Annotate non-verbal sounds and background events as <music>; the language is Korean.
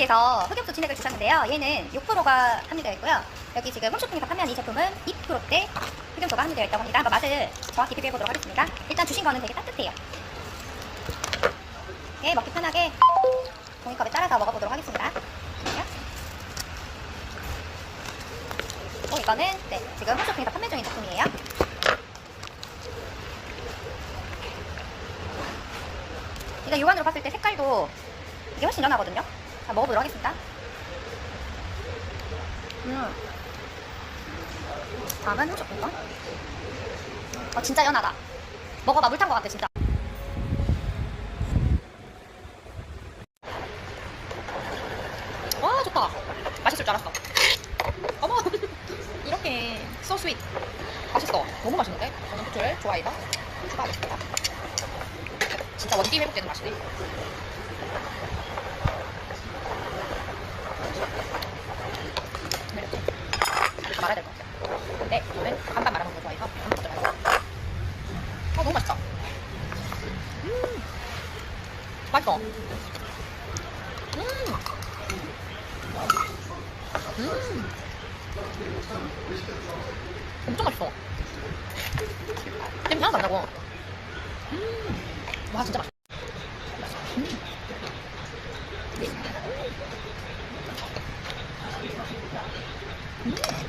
홈쇼핑님께서 흑염소 진액을 주셨는데요. 얘는 6%가 함유되어 있고요. 여기 지금 홈쇼핑에서 판매한 이 제품은 2%대 흑염소가 함유되어 있다고 합니다. 한번 맛을 정확히 비교해 보도록 하겠습니다. 일단 주신 거는 되게 따뜻해요. 예, 먹기 편하게 종이컵에 따라서 먹어보도록 하겠습니다. 어, 이거는 네, 지금 홈쇼핑에서 판매 중인 제품이에요. 이거 육안으로 봤을 때 색깔도 이게 훨씬 연하거든요. 자, 먹어보도록 하겠습니다. 음. 다음은 홈쇼핑 거. 어, 진짜 연하다. 먹어봐, 물탄 것 같아, 진짜. 와, 좋다. 맛있을 줄 알았어. 어머, <laughs> 이렇게 sweet. 맛있어. 너무 맛있는데? 저는 후추를 좋아해서 추가하겠습니다. 진짜 원기 회복되는 맛이네. 네, 말아야 될 것 같아요. 네, 근데 저는 반반 말아 먹는 거 좋아해서 반반 들어가요. 어 너무 맛있어. 음 맛있어. 음. 음. 엄청 맛있어. 냄새 하나도 안 나고. 음. 와 진짜 맛있어. 음.